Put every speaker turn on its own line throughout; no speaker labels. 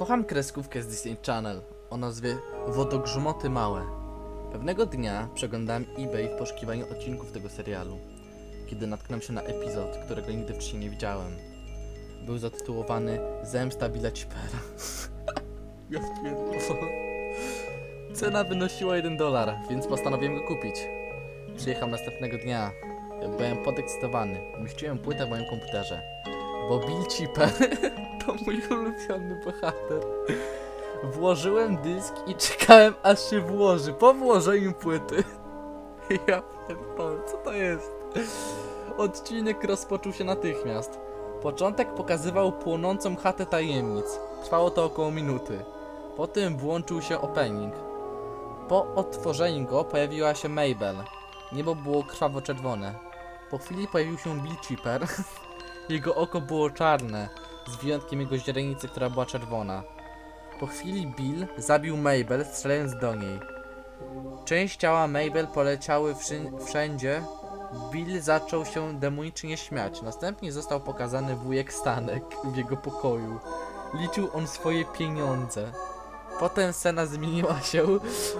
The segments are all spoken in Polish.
Kocham kreskówkę z Disney Channel o nazwie Wodogrzmoty Małe. Pewnego dnia przeglądałem eBay w poszukiwaniu odcinków tego serialu, kiedy natknąłem się na epizod, którego nigdy wcześniej nie widziałem. Był zatytułowany Zemsta Billa Cipera. ja. Cena wynosiła 1 dolar, więc postanowiłem go kupić. Przyjechał następnego dnia. Byłem podekscytowany. Umieściłem płytę w moim komputerze. Bo Bill Cipper to mój ulubiony bohater. Włożyłem dysk i czekałem aż się włoży. Po włożeniu płyty. Ja pierdolę, co to jest? Odcinek rozpoczął się natychmiast. Początek pokazywał płonącą chatę tajemnic. Trwało to około minuty. Potem włączył się opening. Po otworzeniu go pojawiła się Mabel. Niebo było krwawo-czerwone. Po chwili pojawił się Bill Chipper. Jego oko było czarne, z wyjątkiem jego źrenicy, która była czerwona. Po chwili Bill zabił Mabel, strzelając do niej. Część ciała Mabel poleciały wszędzie. Bill zaczął się demonicznie śmiać. Następnie został pokazany wujek Stanek w jego pokoju. Liczył on swoje pieniądze. Potem scena zmieniła się,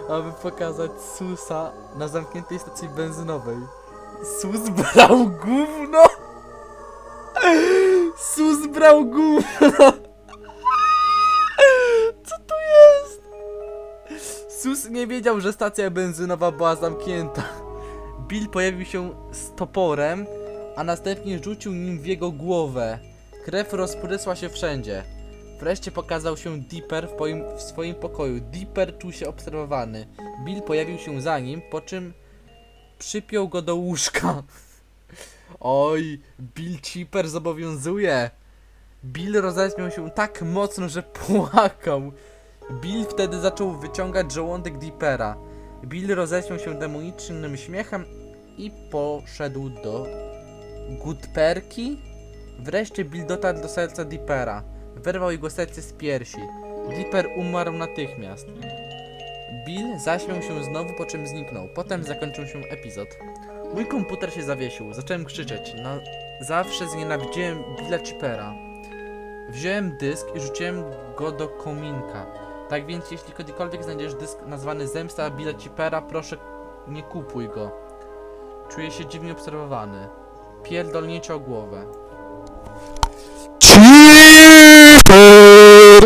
aby pokazać Susa na zamkniętej stacji benzynowej. Sus brał gówno! Sus brał gówno! Co to jest? Sus nie wiedział, że stacja benzynowa była zamknięta. Bill pojawił się z toporem, a następnie rzucił nim w jego głowę. Krew rozprysła się wszędzie. Wreszcie pokazał się Dipper w, w swoim pokoju. Dipper czuł się obserwowany. Bill pojawił się za nim, po czym przypiął go do łóżka. Oj, Bill Chipper zobowiązuje. Bill roześmiał się tak mocno, że płakał. Bill wtedy zaczął wyciągać żołądek Dippera. Bill roześmiał się demonicznym śmiechem i poszedł do Gutperki. Wreszcie Bill dotarł do serca Dippera. Wyrwał jego serce z piersi. Dipper umarł natychmiast. Bill zaśmiał się znowu, po czym zniknął. Potem zakończył się epizod. Mój komputer się zawiesił. Zacząłem krzyczeć. Na zawsze znienawidziłem Billa Chippera. Wziąłem dysk i rzuciłem go do kominka. Tak więc jeśli kiedykolwiek znajdziesz dysk nazwany Zemsta Bilecipera, proszę nie kupuj go. Czuję się dziwnie obserwowany. Pierdolnięcie o głowę.